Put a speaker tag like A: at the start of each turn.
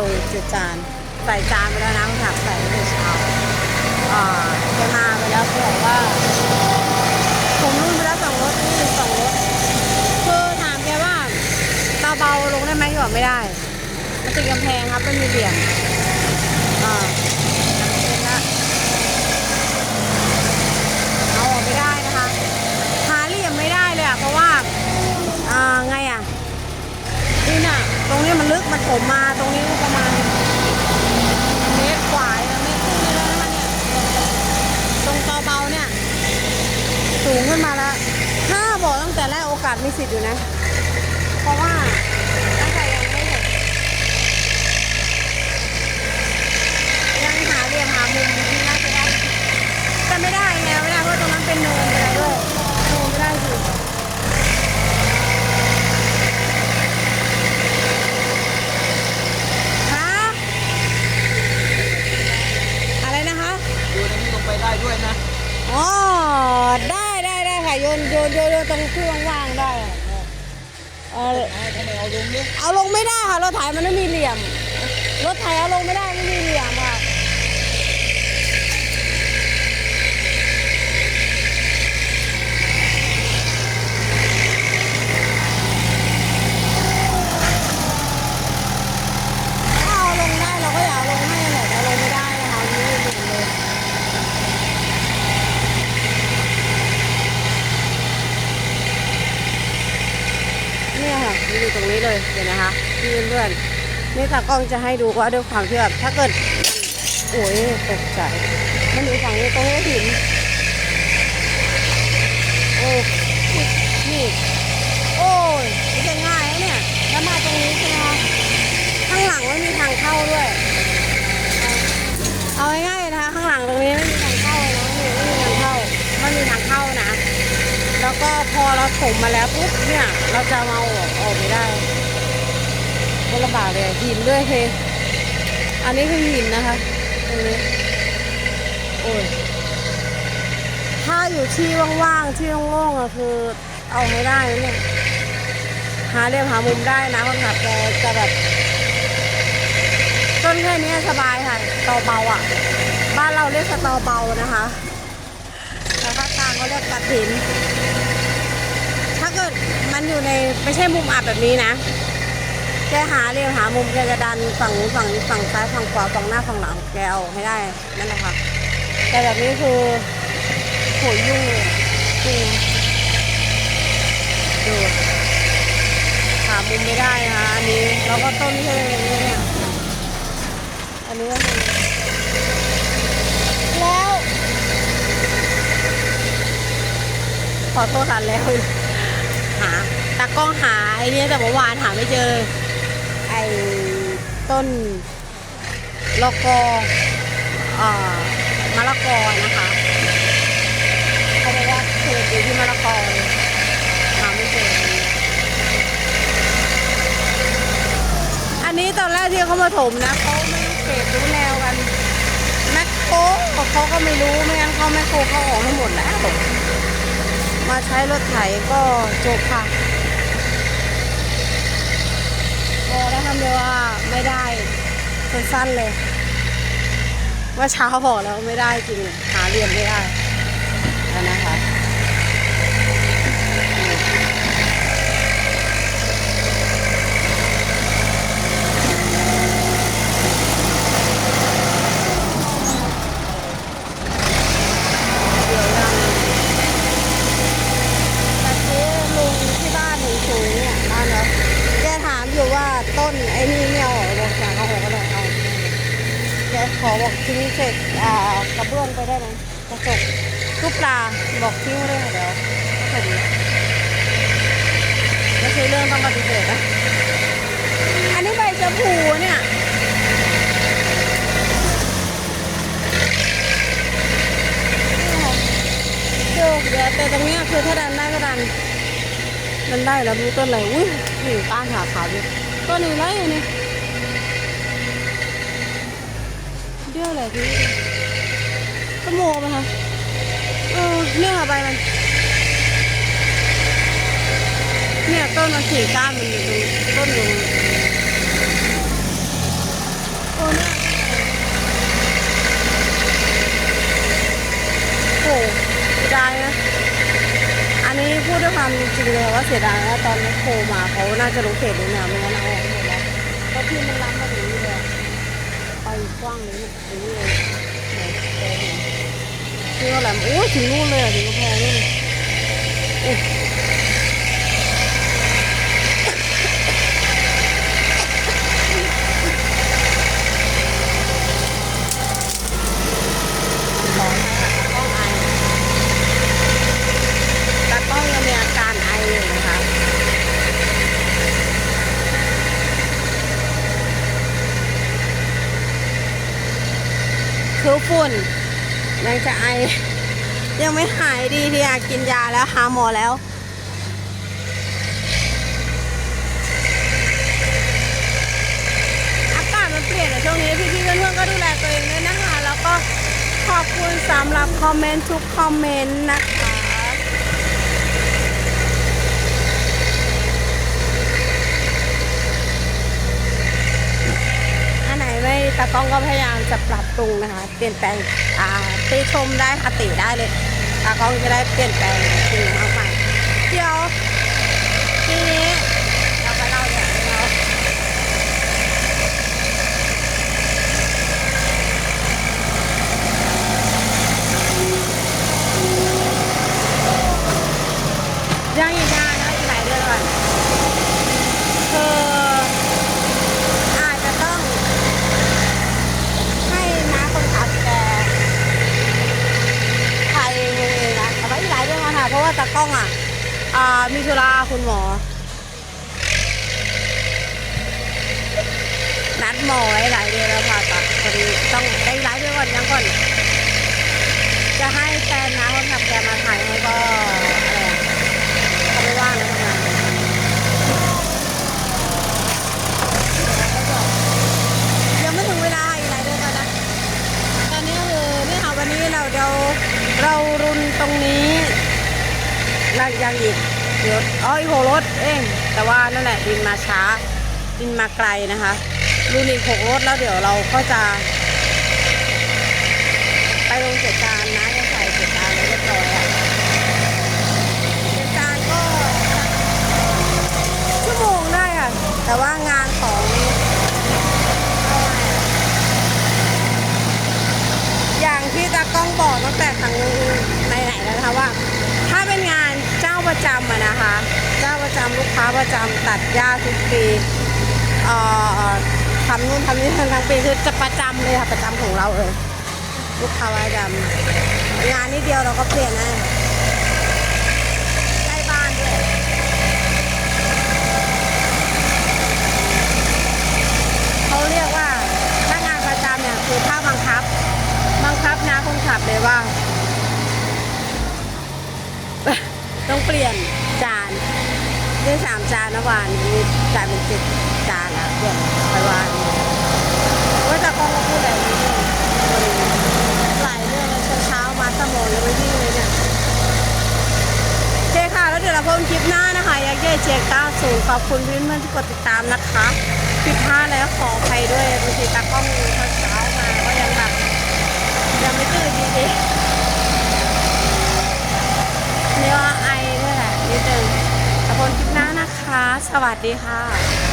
A: ลงจุดจานใส่จานไปแล้วนะคุณถักใส่ตั้งเช้าอ่าแกมาไปแล้วเขาบอกว่า ผมรุ่นไปแล้วสองรถนี่สองรถคือถามแกว่าตาเบาลงได้ไหมแกบอกไม่ได้ มันติดกำแพงครับไม่มีเหลี่ยมอ่าเป็นละเอาออกไม่ได้นะคะ หาเหลี่ยมไม่ได้เลยอะ เพราะว่า อ่า ไงอะ นี่น่ะ ตรงนี้มันลึก มันถมมา ตรงนี้ก็ประมาณเมตรกว่าเองเมตรครึ่งเลยนะคะเนี่ย ตรงเตาเบาเนี่ย สูงขึ้นมาแล้ว ถ้าบอกตั้งแต่แรกโอกาสมีสิทธิ์อยู่นะ เพราะว่าตั้งแต่ยังไม่เห็นยังหาเหลี่ยมหามุมที่น่าจะได้แต่ไม่ได้ไงไม่ได้เพราะตรงนั้นเป็นนูนไปแล้วด้วยโนไม่ได้สิฮะอะไรนะคะ
B: ดูในนี้ลงไปได้ด้วยนะ
A: อ๋อ ได้ได้ได้ค่ะโยนโยนโยนโยนตรงที่ว่างๆได้อะ เออ
B: ทำไมเอาลงเนี่ย
A: เอาลงไม่ได้ค่ะรถไถมันไม่มีเหลี่ยม รถไถเอาลงไม่ได้ไม่มีเหลี่ยมค่ะถ้าเอาลงได้เราก็อยากเอาลงให้แหละแต่เอาลงไม่ได้นะคะไม่มีเหลี่ยมเลย เนี่ยค่ะอยู่ตรงนี้ เลยนะคะพี่เพื่อนๆนี่ตากล้องจะให้ดูว่าด้วยความที่แบบถ้าเกิดโอ้ยตกใจมันอยู่ฝั่งนี้ตรงนี้หินโอ้นี่โอ้ยนี่จะง่ายนะเนี่ยแล้วมาตรงนี้ใช่ไหมคะข้างหลังไม่มีทางเข้าด้วย เอาง่ายๆนะคะข้างหลังตรงนี้ไม่มีทางเข้าเลยนะไม่มีทางเข้าไม่มีทางเข้านะ แล้วก็พอเราถมมาแล้วปุ๊บเนี่ย เราจะเอาออกออกไม่ได้ ก็ลำบากเลยหินด้วยเฮอันนี้คือหินนะคะตรงนี้โอ้ยถ้าอยู่ที่ว่างๆที่โล่งๆอะคือเอาไม่ได้นะเนี่ยหาเรียมหามุมได้นะคนขับจะจะแบบต้นแค่นี้สบายค่ะตอเบาอะ บ้านเราเรียกสตอเบานะคะแต่ภาคกลางเขาเรียกกระถินถ้าเกิดมันอยู่ในไม่ใช่มุมอับแบบนี้นะ แกหาเรียงหามุมแกจะดันฝั่งนู้นฝั่งนี้ฝั่งซ้ายฝั่งขวาฝั่งหน้าฝั่งหลังแกเอาให้ได้นั่นแหละค่ะ แต่แบบนี้คือโหยยุ่งจริงดูหามุมไม่ได้นะคะอันนี้แล้วก็ต้นที่อเงี้ยเนี่ยอันนี้ก็คือแล้วขอโทษทันแล้วหาตากล้องหาไอ้นี่แต่เมื่อวานหาไม่เจอ อ้ต้นลกอเอ่อมะละกอนะคะเขาบอกว่าเขตอยู่ที่มะละกอหาไม่เจออันนี้ตอนแรกที่เขามาถมนะเขาไม่รู้เขตรู้แนวกันแมคโครเขาก็ไม่รู้ไม่งั้นเขาแมคโครเขาออกให้หมดแล้ว มาใช้รถไถก็จบค่ะบ อได้คำเดียวว่าไม่ได้สั้นๆเลยเมื่อเช้าบอกแล้วไม่ได้จริงหาเรียนไม่ได้แล้วนะคะเดี๋ยวยัง แต่ซื้อลุงที่บ้านหนูสูงเนี่ยบ้านเนาะแกถามอยู่ว่าต้นไอ้นี่เนี่ยเอาออกบอกจากเอาออกก็ได้เอาแกขอ บอกทิ้งเสร็จอ่ากระเบื้องไปได้ไหมกระจกทุกปลาบอกทิ้งเลยเดี๋ยวก็พอดีไม่ใช่เรื่องต้องปฏิเสธนะอันนี้ใบชะพูเนี่ยนี่ค่ะเดี๋ยวเดี๋ยวแต่ตรงเนี้ยคือถ้าดันได้ก็ดันดันได้แล้วรู้ต้นอะไรอุ้ยนี่ต้านขาขาวดิต้นนี้ไรอัน เยอะเลยพี่โมงไหมคะเออเนี่องอะไรมัน เนี่ยต้นมันสี่ก้านมันอยู่ตรงต้นอยู่โอ้เนี่ยโอ้เสียดายนะอันนี้พูดด้วยความจริงเลยว่าเสียดายนะตอนนี้โคมาเขาน่าจะรู้เขตรู้แนวไม่งั้นเอาออกหมดแล้วเพราะที่มันล้ำมา ถึงนี่เลยคือเราแหลมโอ้ถึงนู่นเลยอะถึงกำแพงนู่นอุ๊ยขอให้ตากล้องไอตากล้องยังมีอาการไออยู่นะคะ คือฝุ่ นยังจะไอ ยังไม่หายดีที่อยากกินยาแล้วหาหมอแล้วอากาศมันเปลี่ยนในช่วงนี้พี่ๆเพื่อนๆก็ดูแลตัวเองด้วยนะคะ แล้วก็ขอบคุณสำหรับคอมเมนต์ทุกคอมเมนต์นะคะ อันไหนไม่ ต้องก็พยายามจะปรับปรุงนะคะ เปลี่ยนแปลงอ่าติชมได้คติได้เลยตากล้องจะได้เปลี่ยนแปลงสิ่งมากๆเดี๋ยวทีนี้เราไปเล่าอย่างเนาะยังอีกนานนะอีกหลายเดือนก่อนคืออาจจะต้อง ให้น้าคนขับแกถ่ายเองเองนะแต่ว่าอีกหลายเรื่องอะค่ะเพราะว่าตากล้ องอะอ่ามีธุระคุณหมอ นัดหมอไว้หลายเดือนแล้วผ่าตัดพอดีต้องได้หลายเดือนก่อนยังก่อน จะให้แฟนน้าคนขับแกมาถ่ายให้ก็อะไรอะเขาไม่ว่างนะทำงานยังไม่ถึงเวลาอีกหลายเดือนก่อนนะตอนนี้ก็คือนี่ค่ะวันนี้เราเดี๋ยวเรารุนตรงนี้ แล้วยังอีกเดี๋ยวอ๋ออีกหกรถเอง แต่ว่านั่นแหละบินมาช้าบินมาไกลนะคะรุนอีกหกรถแล้วเดี๋ยวเราก็จะ ไปลงเสร็จการนะจะใส่เสร็จการไว้เรียบร้อยอะเสร็จการก็ชั่วโมงได้ค่ะ แต่ว่างานของเอาไงอะ อย่างที่ตากล้องบอกตั้งแต่ครั้งไหนๆแล้วนะคะว่า ถ้าเป็นงานเจ้าประจำอะนะคะ เจ้าประจำลูกค้าประจำตัดหญ้าทุกปีเอ่อทำนู่นทำนี่ทั้งทั้งปีคือจะประจำเลยค่ะประจำของเราเลย ลูกค้าประจำงานนิดเดียวเราก็เปลี่ยนได้ล้บ้านด้วยเขาเรียกว่าถ้างานประจำเนี่ยคือถ้าบังคับ บังคับนะคนขับเลยว่า ต้องเปลี่ยนจานได้ สามจานนะวานนี้จ่ายเป็นเจ็ดจานละเปลี่ยนไปวานว่าจะกล้องก็พูดอะไรดีหลายเรื่องเลยเช้ามาสมองยังไม่วิ่งเลยเนี่ยโอเคค่ะ แล้วเดี๋ยวเราพบคลิปหน้านะคะยักษ์ใหญ่เจก้าสูงขอบคุณเพื่อนๆที่กดติดตามนะคะผิดพลาดแล้วขออภัยด้วยบางทีตากล้องเช้าๆมาก็ยังแบบ ยังไม่ตื่นดีดีนี่ว่าไอด้วยแหละนิดนึงแต่คนคลิปหน้านะคะ ส วัสดีค่ะ